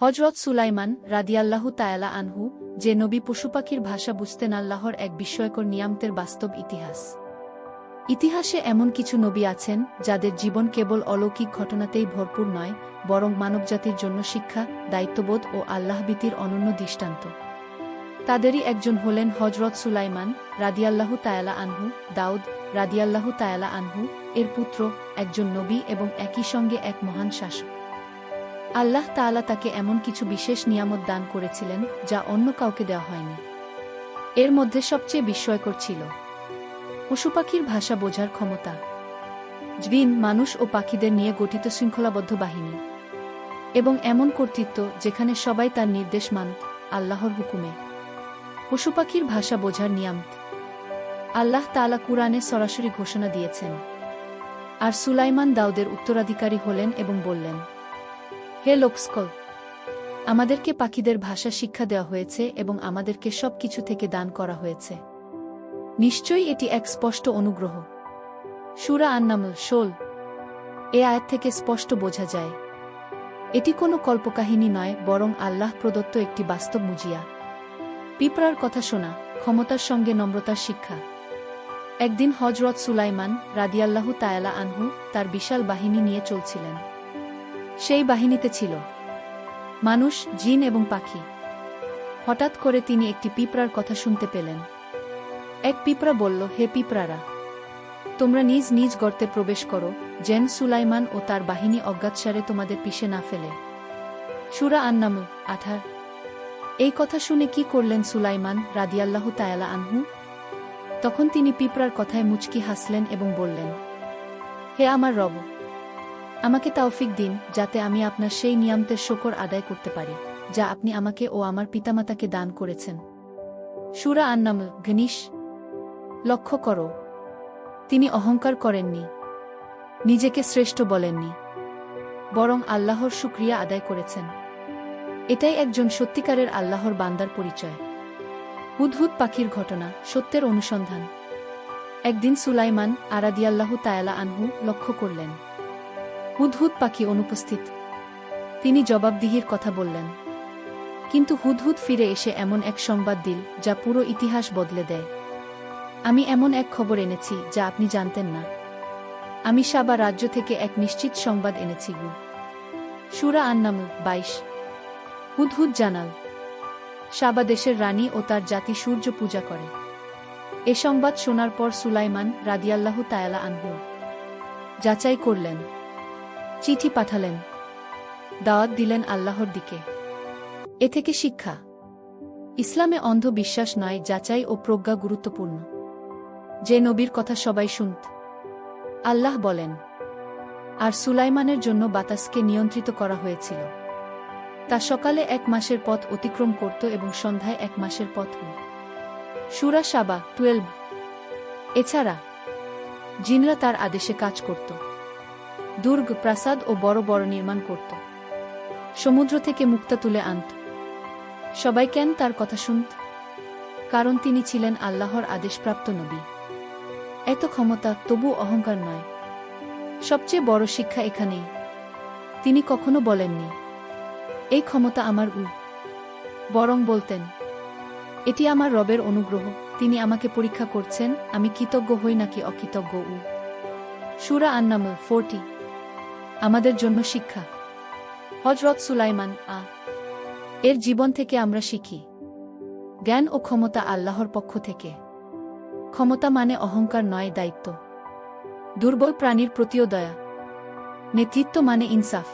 হজরত সুলাইমান রাদিয়াল্লাহু তায়ালা আনহু, যে নবী পশুপাখির ভাষা বুঝতেন আল্লাহর এক বিস্ময়কর নিয়ামতের বাস্তব ইতিহাস। ইতিহাসে এমন কিছু নবী আছেন, যাদের জীবন কেবল অলৌকিক ঘটনাতেই ভরপুর নয়, বরং মানবজাতির জন্য শিক্ষা, দায়িত্ববোধ ও আল্লাহবীতির অনন্য দৃষ্টান্ত। তাদেরই একজন হলেন হজরত সুলাইমান রাদিয়াল্লাহু তায়ালা আনহু, দাউদ রাদিয়াল্লাহু তায়ালা আনহু, এর পুত্র, একজন নবী এবং একই সঙ্গে এক মহান শাসক। আল্লাহ তাআলা তাকে এমন কিছু বিশেষ নিয়ামত দান করেছিলেন, যা অন্য কাউকে দেওয়া হয়নি। এর মধ্যে সবচেয়ে বিস্ময়কর ছিল। পশু পাখির ভাষা বোঝার ক্ষমতা। জিন, মানুষ ও পাখিদের নিয়ে গঠিত শৃঙ্খলাবদ্ধ বাহিনী। এবং এমন কর্তৃত্ব যেখানে সবাই তার নির্দেশ মানত, আল্লাহর হুকুমে। পশু পাখির ভাষা বোঝার নিয়ামত। আল্লাহ তাআলা কুরআনে সরাসরি ঘোষণা দিয়েছেন। আর সুলাইমান দাউদের উত্তরাধিকারী হলেন এবং বললেন হে লোকস্কল, আমাদেরকে পাখিদের ভাষা শিক্ষা দেওয়া হয়েছে এবং আমাদেরকে সব কিছু থেকে দান করা হয়েছে। নিশ্চয়ই এটি এক স্পষ্ট অনুগ্রহ। সুরা আন্নামল শোল এ আয়াত থেকে স্পষ্ট বোঝা যায়। এটি কোনো কল্পকাহিনী নয়, বরং আল্লাহ প্রদত্ত একটি বাস্তব মুজিয়া। পিঁপড়ার কথা শোনা, ক্ষমতার সঙ্গে নম্রতার শিক্ষা। একদিন হজরত সুলাইমান রাদিয়াল্লাহু তায়ালা আনহু তার বিশাল বাহিনী নিয়ে চলছিলেন। সেই বাহিনীতে ছিল। মানুষ, জিন এবং পাখি। হঠাৎ করে তিনি একটি পিঁপড়ার কথা শুনতে পেলেন। এক পিঁপড়া বলল, হে পিঁপড়ারা, তোমরা নিজ নিজ গর্তে প্রবেশ করো জেন সুলাইমান ও তার বাহিনী অজ্ঞাতসারে তোমাদের পিষে না ফেলে। সুরা আন্নামু আঠার। এই কথা শুনে কি করলেন সুলাইমান রাদিয়াল্লাহু তায়ালা আনহু? তখন তিনি পিঁপড়ার কথায় মুচকি হাসলেন এবং বললেন, হে আমার রব আমাকে তাওফিক দিন, যাতে আমি আপনার সেই নিয়ামতের শকর আদায় করতে পারি, যা আপনি আমাকে ও আমার পিতামাতাকে দান করেছেন। সুরা আন্নাম ঘনিশ লক্ষ্য করো। তিনি অহংকার করেননি, নিজেকে শ্রেষ্ঠ বলেননি, বরং আল্লাহর শুক্রিয়া আদায় করেছেন। এটাই একজন সত্যিকারের আল্লাহর বান্দার পরিচয়। হুদহুদ পাখির ঘটনা, সত্যের অনুসন্ধান। একদিন সুলাইমান আরাদিয়াল্লাহু তায়ালা আনহু লক্ষ্য করলেন। হুদহুদ পাখি অনুপস্থিত। তিনি জবাবদিহির কথা বললেন। কিন্তু হুদহুদ ফিরে এসে এমন এক সংবাদ দিল, যা পুরো ইতিহাস বদলে দেয়। আমি এমন এক খবর এনেছি, যা আপনি জানতেন না। আমি সাবা রাজ্য থেকে এক নিশ্চিত সংবাদ এনেছি, গু। সুরা আন্নামু বাইশ। হুদহুদ জানাল, সাবা দেশের রানী ও তার জাতি সূর্য পূজা করে। এ সংবাদ শোনার পর সুলাইমান রাদিয়াল্লাহু তায়ালা আনহু যাচাই করলেন চিঠি পাঠালেন। দাওয়াত দিলেন আল্লাহর দিকে। এ থেকে শিক্ষা। ইসলামে অন্ধ বিশ্বাস নয়, যাচাই ও প্রজ্ঞা গুরুত্বপূর্ণ। যে নবীর কথা সবাই শুনত। আল্লাহ বলেন, আর সুলাইমানের জন্য বাতাসকে নিয়ন্ত্রিত করা হয়েছিল। তা সকালে এক মাসের পথ অতিক্রম করত এবং সন্ধ্যায় এক মাসের পথ সুরা সাবা, টুয়েলভ। এছাড়া, জিনরা তার আদেশে কাজ করত। দুর্গ প্রাসাদ ও বড় বড় নির্মাণ করত। সমুদ্র থেকে মুক্তা তুলে আনত। সবাই কেন তার কথা শুনত? কারণ তিনি ছিলেন আল্লাহর আদেশপ্রাপ্ত নবী। এত ক্ষমতা তবু অহংকার নয়। সবচেয়ে বড় শিক্ষা এখানেই। তিনি কখনো বলেননি, এই ক্ষমতা আমার উ বরং বলতেন, এটি আমার রবের অনুগ্রহ। তিনি আমাকে পরীক্ষা করছেন, আমি কৃতজ্ঞ হই নাকি অকৃতজ্ঞ উ সুরা আন্নাম ফোরটি। আমাদের জন্য শিক্ষা। হজরত সুলাইমান আ। এর জীবন থেকে আমরা শিখি। জ্ঞান ও ক্ষমতা আল্লাহর পক্ষ থেকে। ক্ষমতা মানে অহংকার নয়, দায়িত্ব। দুর্বল প্রাণীর প্রতিও দয়া। নেতৃত্ব মানে ইনসাফ।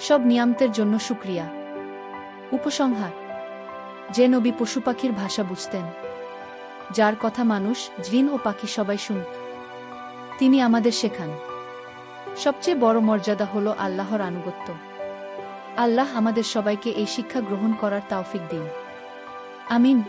সব নিয়ামতের জন্য সুক্রিয়া উপসংহার। যে নবী পশু পাখির ভাষা বুঝতেন। যার কথা মানুষ, জিন ও পাখি সবাই শুনত তিনি আমাদের শেখান। সবচেয়ে বড় মর্যাদা হল আল্লাহর আনুগত্য। আল্লাহ আমাদের সবাইকে এই শিক্ষা গ্রহণ করার তাওফিক দিন। আমিন।